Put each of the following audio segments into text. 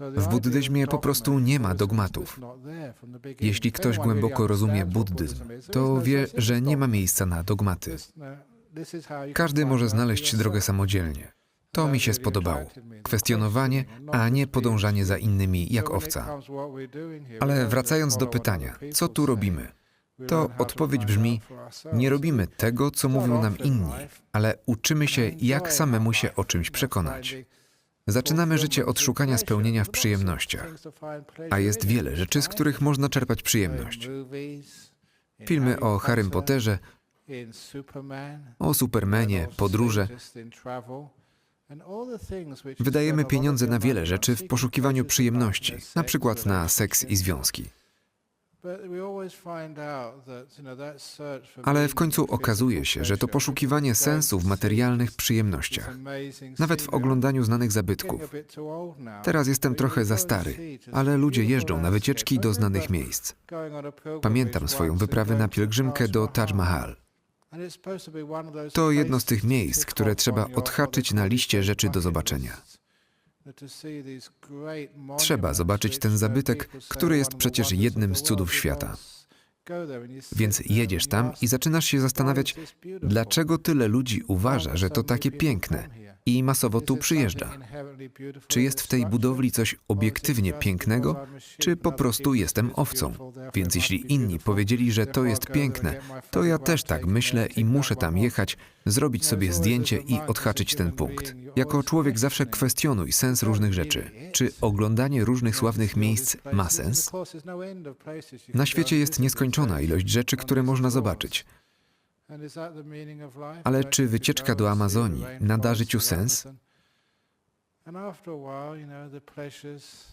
W buddyzmie po prostu nie ma dogmatów. Jeśli ktoś głęboko rozumie buddyzm, to wie, że nie ma miejsca na dogmaty. Każdy może znaleźć drogę samodzielnie. To mi się spodobało. Kwestionowanie, a nie podążanie za innymi jak owca. Ale wracając do pytania, co tu robimy? To odpowiedź brzmi: nie robimy tego, co mówią nam inni, ale uczymy się, jak samemu się o czymś przekonać. Zaczynamy życie od szukania spełnienia w przyjemnościach, a jest wiele rzeczy, z których można czerpać przyjemność. Filmy o Harrym Potterze, o Supermanie, podróże. Wydajemy pieniądze na wiele rzeczy w poszukiwaniu przyjemności, na przykład na seks i związki. Ale w końcu okazuje się, że to poszukiwanie sensu w materialnych przyjemnościach, nawet w oglądaniu znanych zabytków. Teraz jestem trochę za stary, ale ludzie jeżdżą na wycieczki do znanych miejsc. Pamiętam swoją wyprawę na pielgrzymkę do Taj Mahal. To jedno z tych miejsc, które trzeba odhaczyć na liście rzeczy do zobaczenia. Trzeba zobaczyć ten zabytek, który jest przecież jednym z cudów świata. Więc jedziesz tam i zaczynasz się zastanawiać, dlaczego tyle ludzi uważa, że to takie piękne i masowo tu przyjeżdża. Czy jest w tej budowli coś obiektywnie pięknego, czy po prostu jestem owcą? Więc jeśli inni powiedzieli, że to jest piękne, to ja też tak myślę i muszę tam jechać, zrobić sobie zdjęcie i odhaczyć ten punkt. Jako człowiek zawsze kwestionuj sens różnych rzeczy. Czy oglądanie różnych sławnych miejsc ma sens? Na świecie jest nieskończona ilość rzeczy, które można zobaczyć. Ale czy wycieczka do Amazonii nada życiu sens?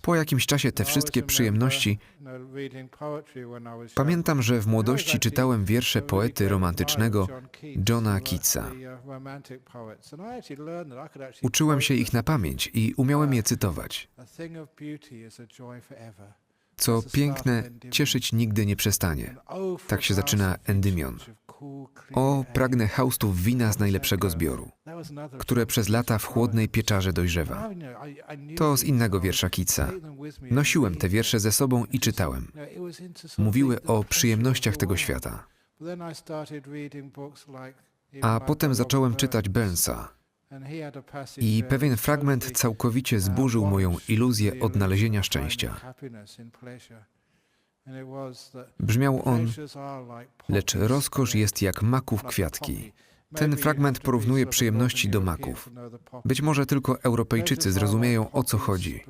Po jakimś czasie te wszystkie przyjemności. Pamiętam, że w młodości czytałem wiersze poety romantycznego Johna Keatsa. Uczyłem się ich na pamięć i umiałem je cytować. Co piękne, cieszyć nigdy nie przestanie. Tak się zaczyna Endymion. O, pragnę haustów wina z najlepszego zbioru, które przez lata w chłodnej pieczarze dojrzewa. To z innego wiersza Keatsa. Nosiłem te wiersze ze sobą i czytałem. Mówiły o przyjemnościach tego świata. A potem zacząłem czytać Burnsa. I pewien fragment całkowicie zburzył moją iluzję odnalezienia szczęścia. Brzmiał on, lecz rozkosz jest jak maków kwiatki. Ten fragment porównuje przyjemności do maków. Być może tylko Europejczycy zrozumieją, o co chodzi.